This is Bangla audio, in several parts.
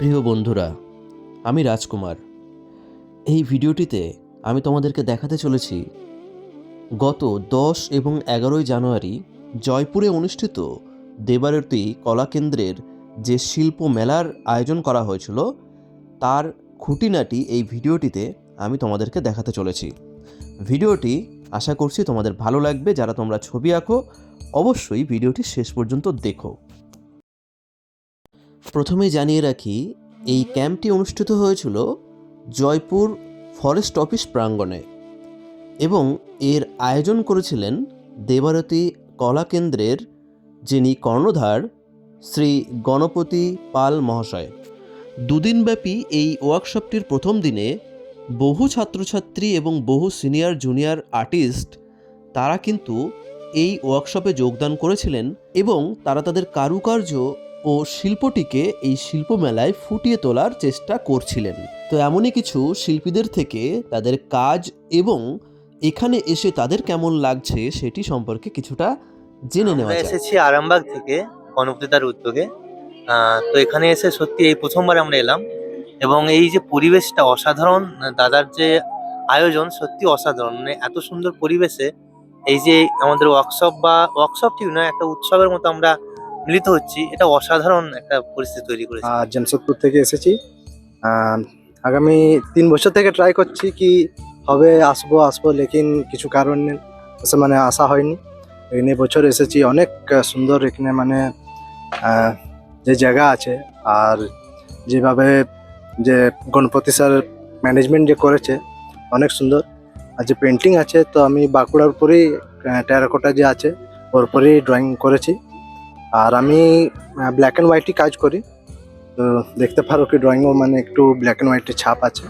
প্রিয় বন্ধুরা, আমি রাজকুমার। এই ভিডিওটিতে আমি তোমাদেরকে দেখাতে চলেছি গত দশ এবং এগারোই জানুয়ারি জয়পুরে অনুষ্ঠিত দেবারতী কলাকেন্দ্রের যে শিল্প মেলার আয়োজন করা হয়েছিল, তার খুঁটিনাটি এই ভিডিওটিতে আমি তোমাদেরকে দেখাতে চলেছি। ভিডিওটি আশা করছি তোমাদের ভালো লাগবে। যারা তোমরা ছবি আঁকো, অবশ্যই ভিডিওটি শেষ পর্যন্ত দেখো। প্রথমেই জানিয়ে রাখি, এই ক্যাম্পটি অনুষ্ঠিত হয়েছিল জয়পুর ফরেস্ট অফিস প্রাঙ্গণে এবং এর আয়োজন করেছিলেন দেবারতী কলা কেন্দ্রের যিনি কর্ণধার শ্রী গণপতি পাল মহাশয়। দুদিনব্যাপী এই ওয়ার্কশপটির প্রথম দিনে বহু ছাত্রছাত্রী এবং বহু সিনিয়র জুনিয়র আর্টিস্ট তারা কিন্তু এই ওয়ার্কশপে যোগদান করেছিলেন এবং তারা তাদের কারুকার্য ও শিল্পটিকে এই শিল্প মেলায় ফুটিয়ে তোলার চেষ্টা করছিলেন। তো এমনই কিছু শিল্পীদের থেকে তাদের কাজ এবং এখানে এসে তাদের কেমন লাগছে সেটি সম্পর্কে কিছুটা জেনে নেওয়া যায় এসেছি আরামবাগ থেকে গণপতিতার উদ্যোগে। তো এখানে এসে সত্যি এই প্রথমবার আমরা এলাম এবং এই যে পরিবেশটা অসাধারণ দাদার যে আয়োজন সত্যি অসাধারণ। মানে এত সুন্দর পরিবেশে এই যে আমাদের ওয়ার্কশপ বা ওয়ার্কশপ ঠিক নয় একটা উৎসবের মতো আমরা মিলিত হচ্ছি। এটা অসাধারণ একটা পরিস্থিতি তৈরি করেছে। আর জামশেদপুর থেকে এসেছি। আগামী তিন বছর থেকে ট্রাই করছি কি হবে, আসব আসব, লেকিন কিছু কারণ মানে আসা হয়নি। এখানে বছর এসেছি, অনেক সুন্দর এখানে মানে যে জায়গা আছে আর যেভাবে যে গণপতি স্যার ম্যানেজমেন্ট যে করেছে, অনেক সুন্দর। আর যে পেন্টিং আছে, তো আমি বাঁকুড়ার উপরেই টেরাকোটা যে আছে, ওর উপরেই ড্রয়িং করেছি। আর আমি ব্ল্যাক অ্যান্ড হোয়াইটই কাজ করি। তো দেখতে পারো কি ড্রয়িংও মানে একটু ব্ল্যাক অ্যান্ড হোয়াইটের ছাপ আছে।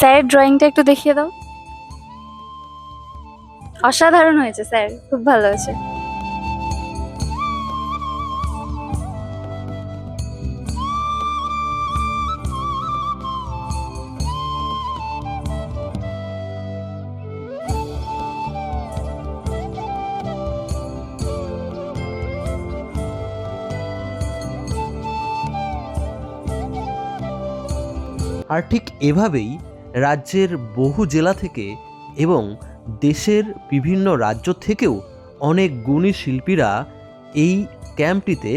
স্যারের ড্রয়িংটা একটু দেখিয়ে দাও। অসাধারণ হয়েছে স্যার খুব ভালো হয়েছে। আর ঠিক এভাবেই রাজ্যের বহু জেলা থেকে এবং দেশের বিভিন্ন রাজ্য থেকেও অনেক গুণী শিল্পীরা এই ক্যাম্পটিতে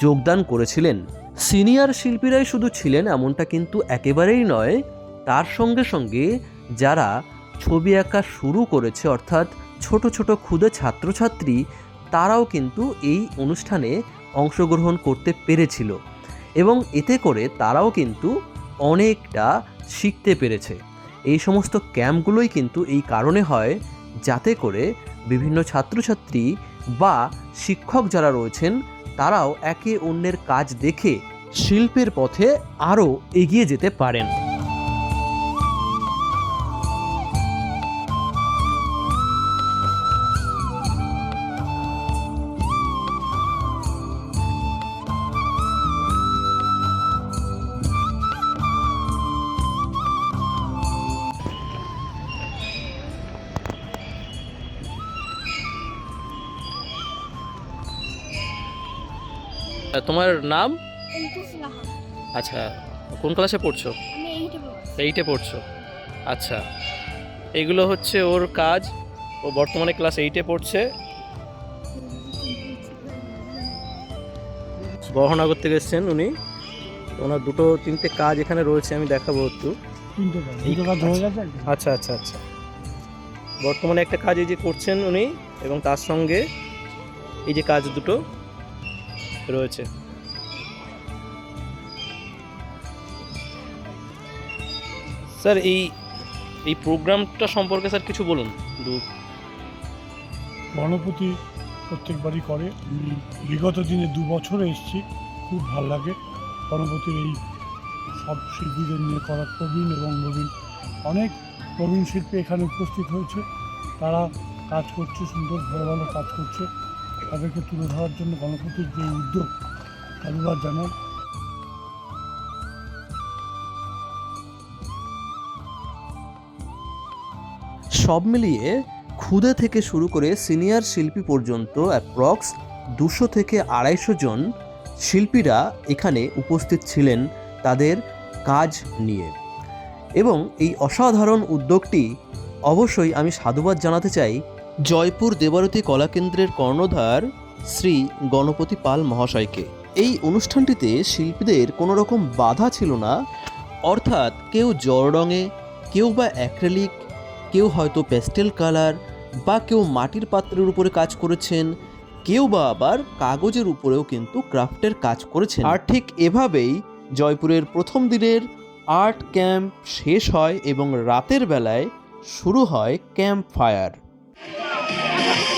যোগদান করেছিলেন। সিনিয়র শিল্পীরাই শুধু ছিলেন এমনটা কিন্তু একেবারেই নয়, তার সঙ্গে সঙ্গে যারা ছবি আঁকা শুরু করেছে, অর্থাৎ ছোট ছোট ক্ষুদে ছাত্রছাত্রী, তারাও কিন্তু এই অনুষ্ঠানে অংশগ্রহণ করতে পেরেছিল। এবং এতে করে তারাও কিন্তু অনেকটা শিখতে পেরেছে। এই সমস্ত ক্যাম্পগুলোই কিন্তু এই কারণে হয় যাতে করে বিভিন্ন ছাত্রছাত্রী বা শিক্ষক যারা রয়েছেন, তারাও একে অন্যের কাজ দেখে শিল্পের পথে আরও এগিয়ে যেতে পারেন। তোমার নাম? আচ্ছা কোন ক্লাসে পড়ছো? এইটে পড়ছো। আচ্ছা এগুলো হচ্ছে ওর কাজ। ও বর্তমানে ক্লাস এইটে পড়ছে। বহনগর থেকে এসছেন উনি। ওনার দুটো তিনটে কাজ এখানে রয়েছে আমি দেখাবো একটু। দুটো কাজ গেছে আচ্ছা আচ্ছা আচ্ছা। বর্তমানে একটা কাজ এই যে করছেন উনি এবং তার সঙ্গে এই যে কাজ দুটো রয়েছে। স্যার, এই এই প্রোগ্রামটা সম্পর্কে স্যার কিছু বলুন গণপতি প্রত্যেকবারই করে। বিগত দিনে দু বছর এসেছি, খুব ভালো লাগে। গণপতির এই সব শিল্পীদের নিয়ে করা প্রবীণ এবং নবীন। অনেক প্রবীণ শিল্পী এখানে উপস্থিত হয়েছে। তারা কাজ করছে সুন্দর, ভালো ভালো কাজ করছে। তাদেরকে তুলে ধরার জন্য গণপতির যে উদ্যোগ সাধুবাদ জানান সব মিলিয়ে ক্ষুদে থেকে শুরু করে সিনিয়র শিল্পী পর্যন্ত অ্যাপ্রক্স দুশো থেকে আড়াইশো জন শিল্পীরা এখানে উপস্থিত ছিলেন তাদের কাজ নিয়ে। এবং এই অসাধারণ উদ্যোগটি অবশ্যই আমি সাধুবাদ জানাতে চাই জয়পুর দেবারতী কলাকেন্দ্রের কর্ণধার শ্রী গণপতি পাল মহাশয়কে। এই অনুষ্ঠানটিতে শিল্পীদের কোনো রকম বাধা ছিল না। অর্থাৎ কেউ জল রঙে, কেউ বা অ্যাক্রেলিক, কেউ হয়তো প্যাস্টেল কালার বা কেউ মাটির পাত্রের উপরে কাজ করেছেন, কেউ বা আবার কাগজের উপরেও কিন্তু ক্রাফটের কাজ করেছেন। আর ঠিক এভাবেই জয়পুরের প্রথম দিনের আর্ট ক্যাম্প শেষ হয় এবং রাতের বেলায় শুরু হয় ক্যাম্প ফায়ার।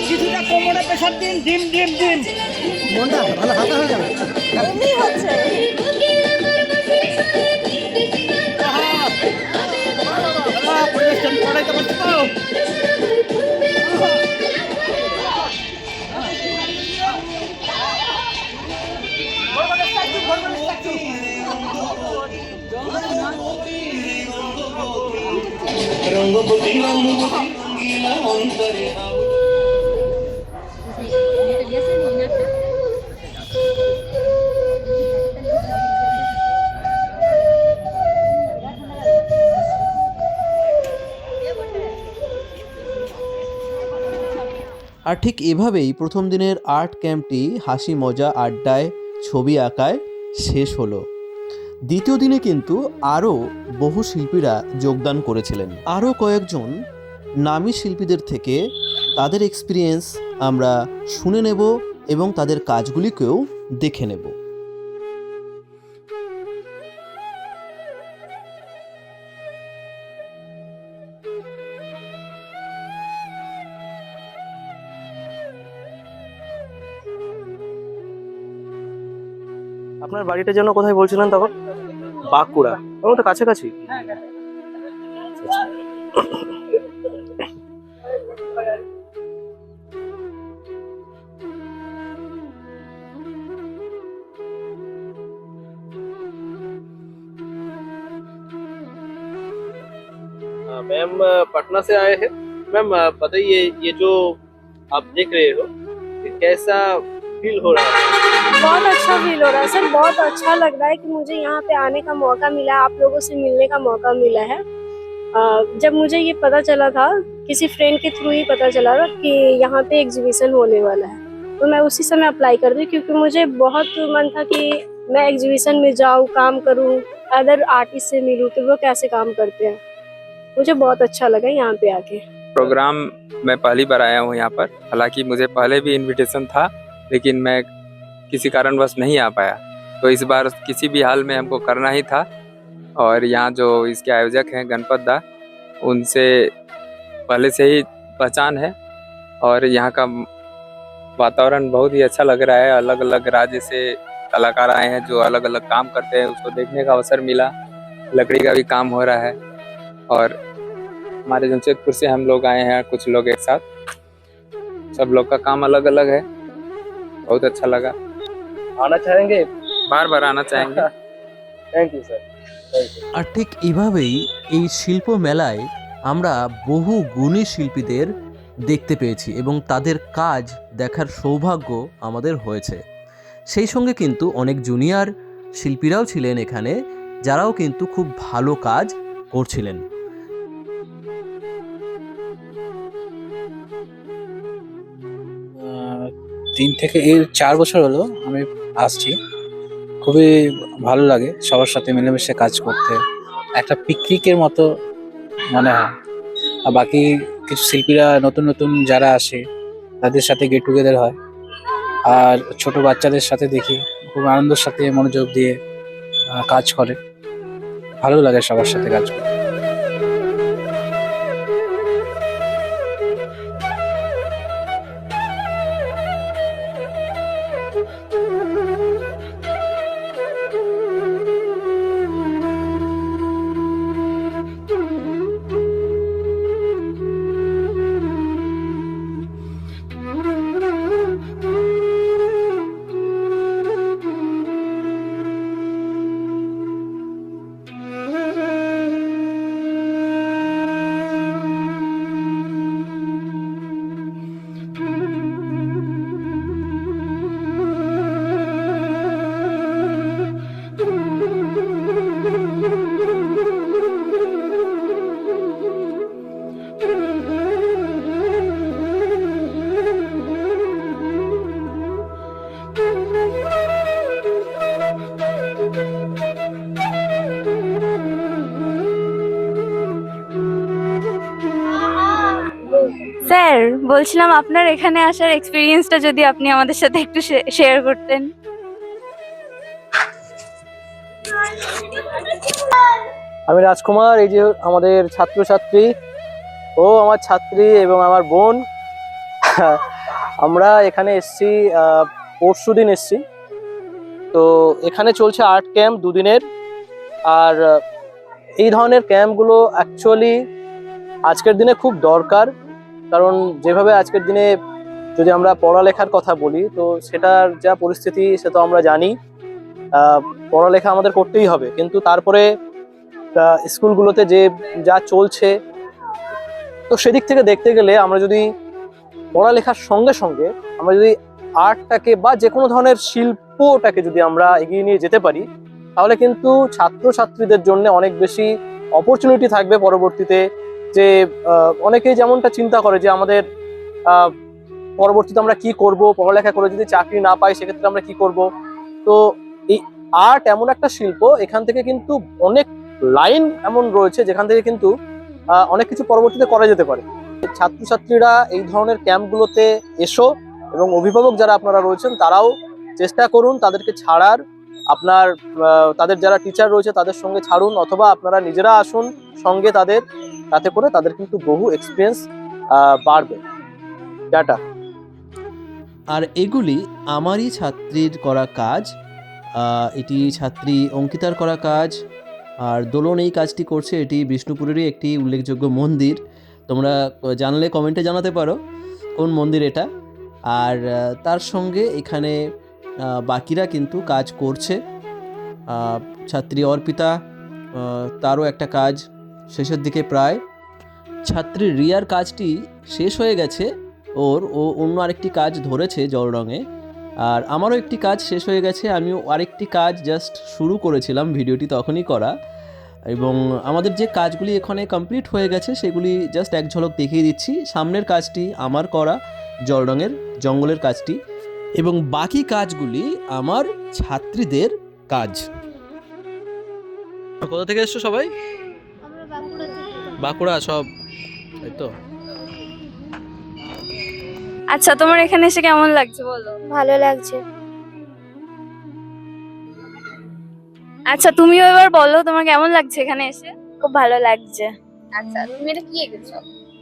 কিছুটা কোমরে প্রেশার দিন ডিম ডিম ডিম। পরিবেশটা আমি করাইতে পারছি তো আর ঠিক এভাবেই প্রথম দিনের আর্ট ক্যাম্পটি হাসি মজা আড্ডায় ছবি আঁকায় শেষ হলো। দ্বিতীয় দিনে কিন্তু আরও বহু শিল্পীরা যোগদান করেছিলেন। আরও কয়েকজন নামী শিল্পীদের থেকে তাদের এক্সপিরিয়েন্স আমরা শুনে নেব এবং তাদের কাজগুলিকেও দেখে নেব। আপনার বাড়িটা যেন কোথায় বলছিলেন তখন বাঁকুড়া ওর তো কাছাকাছি मैम पटना से आए हैं मैम बताइए ये जो आप देख रहे हो ये कैसा फील हो रहा है बहुत अच्छा फील हो रहा है। सर, बहुत अच्छा लग रहा है कि मुझे यहाँ पे आने का मौका मिला, आप लोगों से मिलने का मौका मिला है। जब मुझे ये पता चला था, किसी फ्रेंड के थ्रू ही पता चला था कि यहाँ पे एग्जीबिशन होने वाला है। तो मैं उसी समय अप्लाई कर दी क्योंकि मुझे बहुत मन था कि मैं एग्जीबिशन में जाऊँ, काम करूँ अदर आर्टिस्ट से मिलूँ कि वो कैसे काम करते हैं। मुझे बहुत अच्छा लगा यहाँ पे आके। प्रोग्राम मैं पहली बार आया हूँ यहाँ पर। हालाँकि मुझे पहले भी इनविटेशन था, लेकिन मैं किसी कारणवश नहीं आ पाया। तो इस बार किसी भी हाल में हमको करना ही था। और यहाँ जो इसके आयोजक हैं गणपत दा, उनसे पहले से ही पहचान है। और यहाँ का वातावरण बहुत ही अच्छा लग रहा है। अलग अलग राज्य से कलाकार आए हैं जो अलग अलग काम करते हैं, उसको देखने का अवसर मिला। लकड़ी का भी काम हो रहा है। और हमारे जमशेदपुर से हम लोग आए हैं, कुछ लोग एक साथ। सब लोग का काम अलग अलग है। बहुत अच्छा लगा। आना चाहेंगे बार बार आना चाहेंगे थैंक यू सर আর ঠিক এভাবেই এই শিল্প মেলায় আমরা বহু গুণী শিল্পীদের দেখতে পেয়েছি এবং তাদের কাজ দেখার সৌভাগ্য আমাদের হয়েছে সেই সঙ্গে কিন্তু অনেক জুনিয়র শিল্পীরাও ছিলেন এখানে যারাও কিন্তু খুব ভালো কাজ করছিলেন আহ, তিন থেকে এই চার বছর হলো আমি আসছি। খুবই ভালো লাগে সবার সাথে মিলেমিশে কাজ করতে। একটা পিকনিকের মতো মনে হয়। আর বাকি কিছু শিল্পীরা নতুন নতুন যারা আসে, তাদের সাথে গেট টুগেদার হয়। আর ছোট বাচ্চাদের সাথে দেখি, খুব আনন্দের সাথে মনোযোগ দিয়ে কাজ করে। ভালো লাগে সবার সাথে কাজ করে বলছিলাম আপনার এখানে আসার এক্সপিরিয়েন্সটা যদি আপনি আমাদের সাথে একটু শেয়ার করতেন। আমি রাজকুমার, এই যে আমাদের ছাত্রছাত্রী ও আমার ছাত্রী এবং আমার বোন। আমরা এখানে এসছি পরশু দিন এসছি। তো এখানে চলছে আর্ট ক্যাম্প দুদিনের। আর, এই ধরনের ক্যাম্পগুলো অ্যাকচুয়ালি আজকের দিনে খুব দরকার। কারণ যেভাবে আজকের দিনে যদি আমরা পড়ালেখার কথা বলি, তো সেটার যা পরিস্থিতি সে তো আমরা জানি। পড়ালেখা আমাদের করতেই হবে। কিন্তু তারপরে স্কুলগুলোতে যে যা চলছে, তো সেদিক থেকে দেখতে গেলে আমরা যদি পড়ালেখার সঙ্গে সঙ্গে আমরা যদি আর্টটাকে বা যে কোনো ধরনের শিল্পটাকে যদি আমরা এগিয়ে নিয়ে যেতে পারি, তাহলে কিন্তু ছাত্রছাত্রীদের জন্য অনেক বেশি অপরচুনিটি থাকবে পরবর্তীতে। যে অনেকেই যেমনটা চিন্তা করে যে আমাদের পরবর্তীতে আমরা কি করব, পড়ালেখা করে যদি চাকরি না পাই সেক্ষেত্রে আমরা কি করব? তো এই আর্ট এমন একটা শিল্প, এখান থেকে কিন্তু অনেক লাইন এমন রয়েছে যেখান থেকে কিন্তু অনেক কিছু পরবর্তীতে করা যেতে পারে। ছাত্রছাত্রীরা এই ধরনের ক্যাম্পগুলোতে এসো এবং অভিভাবক যারা আপনারা রয়েছেন তারাও চেষ্টা করুন তাদেরকে ছাড়ার। আপনার তাদের যারা টিচার রয়েছে তাদের সঙ্গে ছাড়ুন অথবা আপনারা নিজেরা আসুন সঙ্গে তাদের তাতে করে তাদের কিন্তু বহু এক্সপিরিয়েন্স বাড়বে। ডাটা আর এগুলি আমারই ছাত্রীর করা কাজ এটি ছাত্রী অঙ্কিতার করা কাজ, আর দোলন এই কাজটি করছে, এটি বিষ্ণুপুরেরই একটি উল্লেখযোগ্য মন্দির। তোমরা জানলে কমেন্টে জানাতে পারো কোন মন্দির এটা। আর তার সঙ্গে এখানে বাকিরা কিন্তু কাজ করছে। ছাত্রী অর্পিতা তারও একটা কাজ। শেষের দিকে প্রায়। ছাত্রী রিয়ার কাজটি শেষ হয়ে গেছে, ওর ও অন্য আরেকটি কাজ ধরেছে জল রঙে। আর আমারও একটি কাজ শেষ হয়ে গেছে, আমিও আরেকটি কাজ জাস্ট শুরু করেছিলাম ভিডিওটি তখনই করা। এবং আমাদের যে কাজগুলি এখানে কমপ্লিট হয়ে গেছে, সেগুলি জাস্ট এক ঝলক দেখিয়ে দিচ্ছি। সামনের কাজটি আমার করা, জল রঙের, জঙ্গলের কাজটি। এবং বাকি কাজগুলি আমার ছাত্রীদের কাজ। কোথা থেকে এসছো সবাই? বাঁকুড়া সব তাই তো? আচ্ছা তোমার এখানে এসে কেমন লাগছে বলো? ভালো লাগছে। আচ্ছা তুমিও এবার বলো তোমার কেমন লাগছে এখানে এসে? খুব ভালো লাগছে। আচ্ছা তুমি এটা কি এঁকেছো?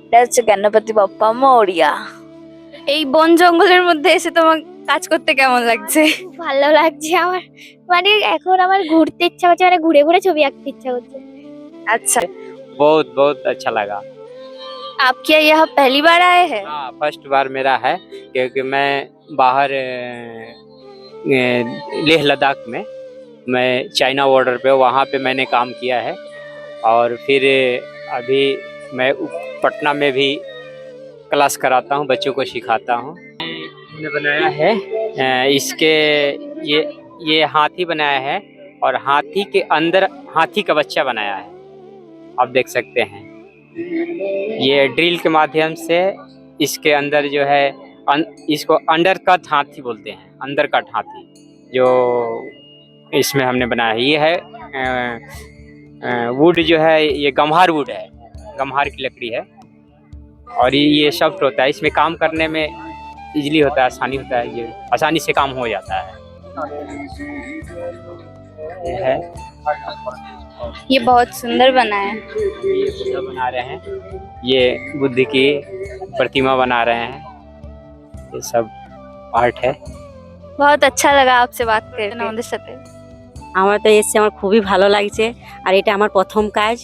এটা হচ্ছে গণপতি বাপ্পা মৌরিয়া। এই বন জঙ্গলের মধ্যে এসে তোমার কাজ করতে কেমন লাগছে? ভালো লাগছে আমার মানে এখন আমার ঘুরতে ইচ্ছা করছে মানে ঘুরে ঘুরে ছবি আঁকতে ইচ্ছা করছে। আচ্ছা बहुत बहुत अच्छा लगा। आप क्या यहाँ पहली बार आए हैं? हाँ फ़र्स्ट बार मेरा है क्योंकि मैं बाहर लेह लद्दाख में मैं चाइना बॉर्डर पे वहाँ पे मैंने काम किया है। और फिर अभी मैं पटना में भी क्लास कराता हूँ बच्चों को सिखाता हूँ। मैंने बनाया है इसके ये ये हाथी बनाया है और हाथी के अंदर हाथी का बच्चा बनाया है। आप देख सकते हैं। ये ड्रिल के माध्यम से इसके अंदर जो है अन, इसको अंडर कट हाथी बोलते हैं अंदर कट हाथी जो इसमें हमने बनाया। है ये है वुड जो है ये गम्हार वुड है गम्हार की लकड़ी है। और ये सॉफ्ट होता है इसमें काम करने में इजली होता है आसानी होता है ये आसानी से काम हो जाता है। ये है। ये बहुत सुंदर बना है ये बुद्धा बना रहे हैं ये बुद्ध की प्रतिमा बना रहे हैं ये सब आर्ट है बहुत अच्छा लगा आपसे बात करके আমাদের সাথে আমার তো এসছে আমার খুবই ভালো লাগছে আর এটা আমার প্রথম কাজ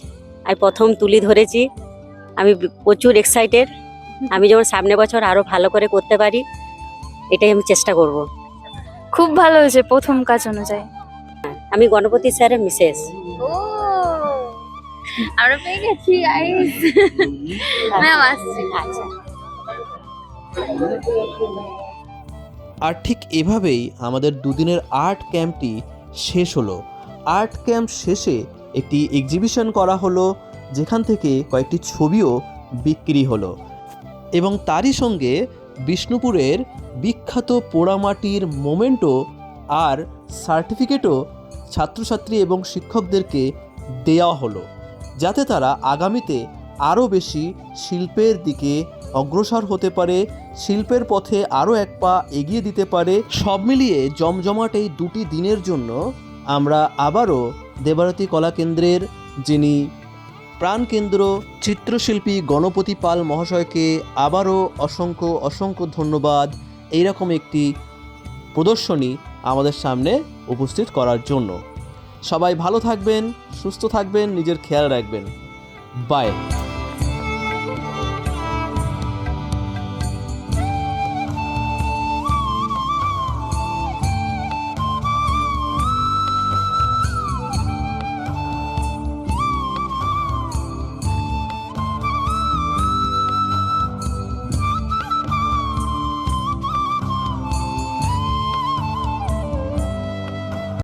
আমি প্রথম তুলি ধরেছি আমি প্রচুর এক্সাইটেড আমি যেমন সামনে বছর আরো ভালো করে করতে পারি এটাই আমি চেষ্টা করব খুব ভালো হয়েছে প্রথম কাজ অনুযায়ী আমি গণপতি স্যারের মিসেস। আমরা পেয়ে গেছি ম্যাম আসছি। আচ্ছা আর ঠিক এভাবেই আমাদের দুদিনের আর্ট ক্যাম্পটি শেষ হলো। আর্ট ক্যাম্প শেষে একটি এক্সিবিশন করা হলো যেখান থেকে কয়েকটি ছবিও বিক্রি হলো। এবং তারই সঙ্গে বিষ্ণুপুরের বিখ্যাত পোড়ামাটির মোমেন্টো আর সার্টিফিকেটও ছাত্রছাত্রী এবং শিক্ষকদেরকে দেওয়া হলো, যাতে তারা আগামীতে আরও বেশি শিল্পের দিকে অগ্রসর হতে পারে, শিল্পের পথে আরও এক পা এগিয়ে দিতে পারে। সব মিলিয়ে জমজমাট এই দুটি দিনের জন্য আমরা আবারও দেবারতী কলাকেন্দ্রের যিনি প্রাণকেন্দ্র চিত্রশিল্পী গণপতি পাল মহাশয়কে আবারও অসংখ্য অসংখ্য ধন্যবাদ। এইরকম একটি প্রদর্শনী আমাদের সামনে উপস্থিত করার জন্য। সবাই ভালো থাকবেন সুস্থ থাকবেন নিজের খেয়াল রাখবেন। বাই